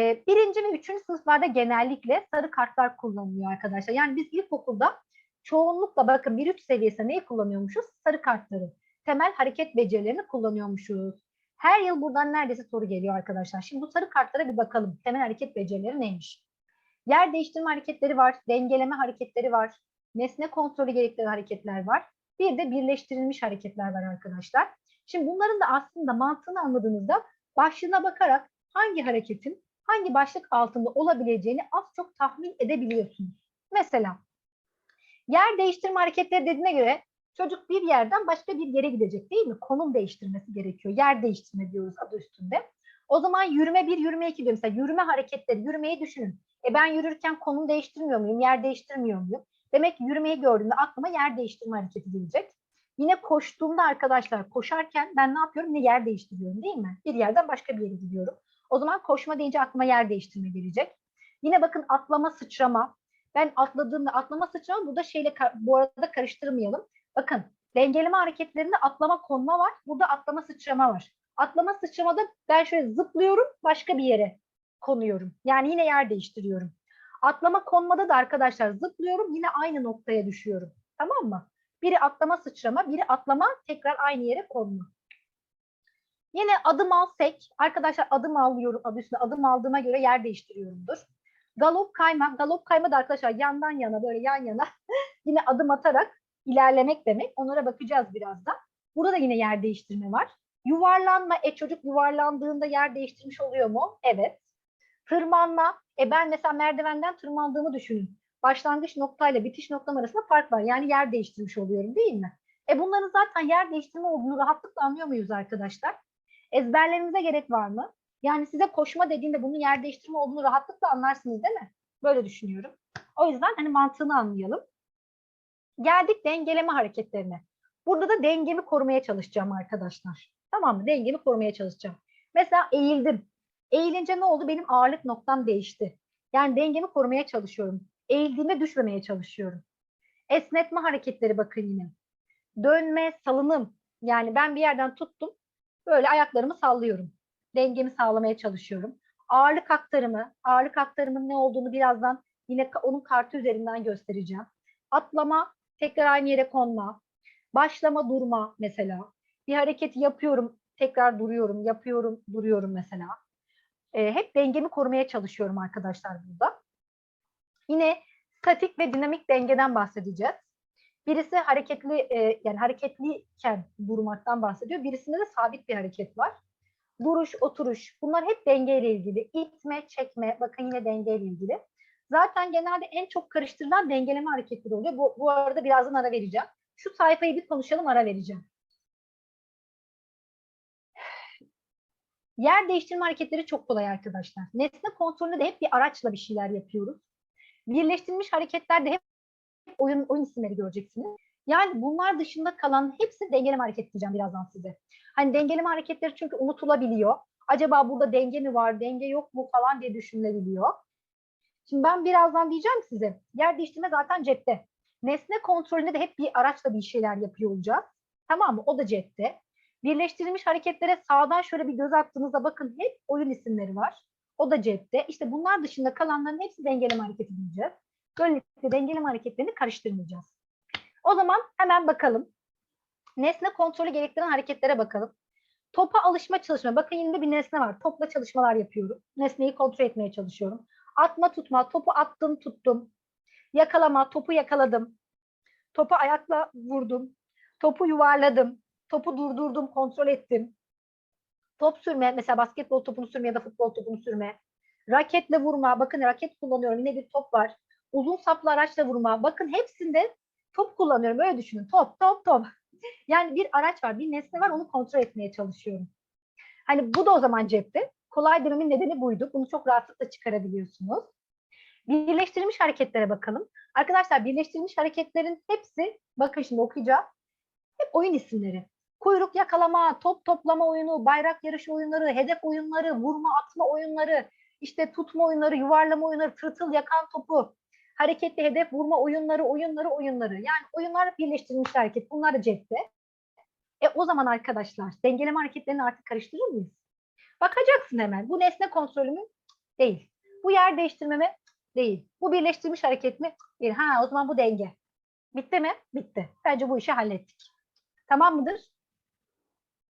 Ee, birinci ve üçüncü sınıflarda genellikle sarı kartlar kullanılıyor arkadaşlar. Yani biz ilkokulda çoğunlukla bakın 1-3 seviyesinde neyi kullanıyormuşuz? Sarı kartları. Temel hareket becerilerini kullanıyormuşuz. Her yıl buradan neredeyse soru geliyor arkadaşlar. Şimdi bu sarı kartlara bir bakalım. Temel hareket becerileri neymiş? Yer değiştirme hareketleri var, dengeleme hareketleri var, nesne kontrolü gerektiren hareketler var. Bir de birleştirilmiş hareketler var arkadaşlar. Şimdi bunların da aslında mantığını anladığınızda başlığına bakarak hangi hareketin hangi başlık altında olabileceğini az çok tahmin edebiliyorsunuz. Mesela yer değiştirme hareketleri dediğine göre çocuk bir yerden başka bir yere gidecek değil mi? Konum değiştirmesi gerekiyor. Yer değiştirme diyoruz adı üstünde. O zaman yürüme bir, yürüme iki diyor. Mesela yürüme hareketleri, yürümeyi düşünün. E ben yürürken konum değiştirmiyor muyum, yer değiştirmiyor muyum? Demek ki yürümeyi gördüğümde aklıma yer değiştirme hareketi gelecek. Yine koştuğumda arkadaşlar koşarken ben ne yapıyorum? Ne yer değiştiriyorum değil mi? Bir yerden başka bir yere gidiyorum. O zaman koşma deyince aklıma yer değiştirme gelecek. Yine bakın atlama, sıçrama. Ben atladığımda atlama, sıçrama burada şeyle bu arada karıştırmayalım. Bakın dengeleme hareketlerinde atlama, konma var. Burada atlama, sıçrama var. Atlama, sıçramada ben şöyle zıplıyorum, başka bir yere konuyorum. Yani yine yer değiştiriyorum. Atlama, konmada da arkadaşlar zıplıyorum, yine aynı noktaya düşüyorum. Tamam mı? Biri atlama, sıçrama, biri atlama, tekrar aynı yere konma. Yine adım al sek. Arkadaşlar adım alıyorum adı üstünde. Adım aldığıma göre yer değiştiriyorumdur. Galop kayma. Galop kayma da arkadaşlar yandan yana böyle yan yana yine adım atarak ilerlemek demek. Onlara bakacağız birazdan. Burada da yine yer değiştirme var. Yuvarlanma. E çocuk yuvarlandığında yer değiştirmiş oluyor mu? Evet. Tırmanma. E ben mesela merdivenden tırmandığımı düşünün. Başlangıç noktayla bitiş noktam arasında fark var. Yani yer değiştirmiş oluyorum değil mi? E bunların zaten yer değiştirme olduğunu rahatlıkla anlıyor muyuz arkadaşlar? Ezberlerinize gerek var mı? Yani size koşma dediğinde bunun yer değiştirme olduğunu rahatlıkla anlarsınız değil mi? Böyle düşünüyorum. O yüzden hani mantığını anlayalım. Geldik dengeleme hareketlerine. Burada da dengemi korumaya çalışacağım arkadaşlar. Tamam mı? Dengemi korumaya çalışacağım. Mesela eğildim. Eğilince ne oldu? Benim ağırlık noktam değişti. Yani dengemi korumaya çalışıyorum. Eğildiğime düşmemeye çalışıyorum. Esnetme hareketleri bakın yine. Dönme, salınım. Yani ben bir yerden tuttum. Böyle ayaklarımı sallıyorum. Dengemi sağlamaya çalışıyorum. Ağırlık aktarımı, ağırlık aktarımın ne olduğunu birazdan yine onun kartı üzerinden göstereceğim. Atlama, tekrar aynı yere konma. Başlama, durma mesela. Bir hareketi yapıyorum, tekrar duruyorum, yapıyorum, duruyorum mesela. E, hep dengemi korumaya çalışıyorum arkadaşlar burada. Yine statik ve dinamik dengeden bahsedeceğiz. Birisi hareketli e, yani hareketliyken durmaktan bahsediyor. Birisinde de sabit bir hareket var. Duruş, oturuş bunlar hep dengeyle ilgili. İtme, çekme bakın yine dengeyle ilgili. Zaten genelde en çok karıştırılan dengeleme hareketleri oluyor. Bu, bu arada birazdan ara vereceğim. Şu sayfayı bir konuşalım ara vereceğim. Yer değiştirme hareketleri çok kolay arkadaşlar. Nesne kontrolünde de hep bir araçla bir şeyler yapıyoruz. Birleştirilmiş hareketlerde hep oyun, oyun isimleri göreceksiniz. Yani bunlar dışında kalan hepsi dengeleme hareket diyeceğim birazdan size. Hani dengeleme hareketleri çünkü unutulabiliyor. Acaba burada denge mi var, denge yok mu falan diye düşünülebiliyor. Şimdi ben birazdan diyeceğim size. Yer değiştirme zaten cepte. Nesne kontrolünde de hep bir araçla bir şeyler yapıyor olacağız. Tamam mı? O da cepte. Birleştirilmiş hareketlere sağdan şöyle bir göz attığınızda bakın hep oyun isimleri var. O da cepte. İşte bunlar dışında kalanların hepsi dengeleme hareketi diyeceğiz. Böylelikle dengeleme hareketlerini karıştırmayacağız. O zaman hemen bakalım. Nesne kontrolü gerektiren hareketlere bakalım. Topa alışma çalışma. Bakın yine bir nesne var. Topla çalışmalar yapıyorum. Nesneyi kontrol etmeye çalışıyorum. Atma tutma. Topu attım tuttum. Yakalama. Topu yakaladım. Topu ayakla vurdum. Topu yuvarladım. Topu durdurdum. Kontrol ettim. Top sürme. Mesela basketbol topunu sürme ya da futbol topunu sürme. Raketle vurma. Bakın raket kullanıyorum. Yine bir top var uzun saplı araçla vurma. Bakın hepsinde top kullanıyorum. Öyle düşünün. Top, top, top. Yani bir araç var, bir nesne var. Onu kontrol etmeye çalışıyorum. Hani bu da o zaman cepte. Kolay dememin nedeni buydu. Bunu çok rahatlıkla çıkarabiliyorsunuz. Birleştirilmiş hareketlere bakalım. Arkadaşlar birleştirilmiş hareketlerin hepsi, bakın şimdi okuyacağım. Hep oyun isimleri. Kuyruk yakalama, top toplama oyunu, bayrak yarışı oyunları, hedef oyunları, vurma atma oyunları, işte tutma oyunları, yuvarlama oyunları, tırtıl yakan topu, hareketli hedef vurma oyunları, oyunları, oyunları. Yani oyunlar birleştirilmiş hareket. Bunlar da cepte. E o zaman arkadaşlar dengeleme hareketlerini artık karıştırır mıyız? Bakacaksın hemen. Bu nesne kontrolümün Değil. Bu yer değiştirme mi? Değil. Bu birleştirilmiş hareket mi? Değil. Ha o zaman bu denge. Bitti mi? Bitti. Bence bu işi hallettik. Tamam mıdır?